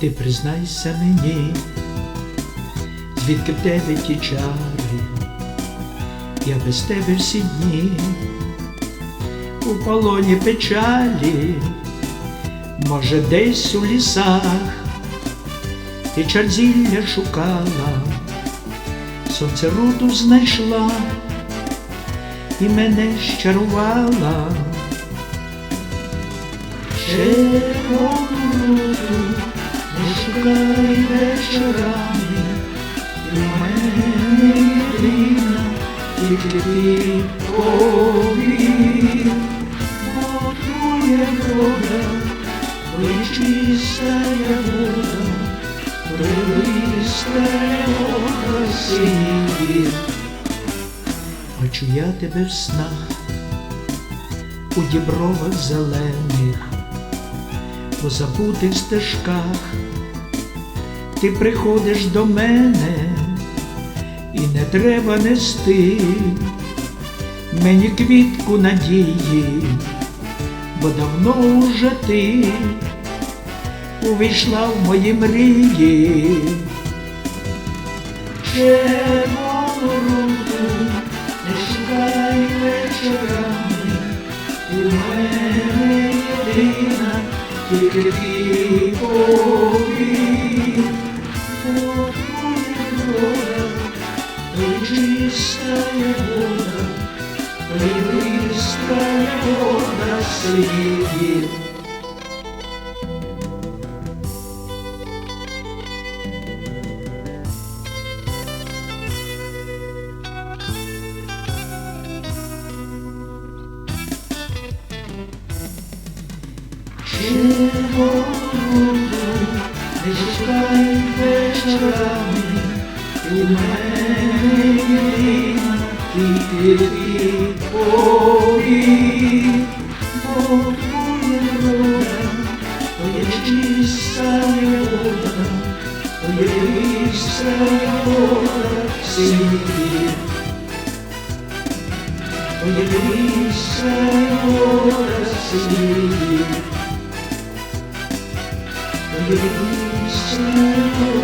Ти признайся мені, звідки в тебе ті чари, я без тебе всі дні, у полоні печалі, може, десь у лісах, ти чарзілля шукала, сонце руду знайшла і мене щарувала. Червону руду шукай вечорами, в мене єдина, тільки ти повір, бо твоя вода, твоя чистая вода, прилистая вода сір. Бачу я тебе в снах, у дібровах зелених, по забутих стежках, ти приходиш до мене, і не треба нести мені квітку надії, бо давно уже ти увійшла в мої мрії. Червону руку не шукай вечорами, в мене єдина, тільки ти повір, твоя вода, то чистая вода, то чистая вода сидит. Червону не шукай вечорами, і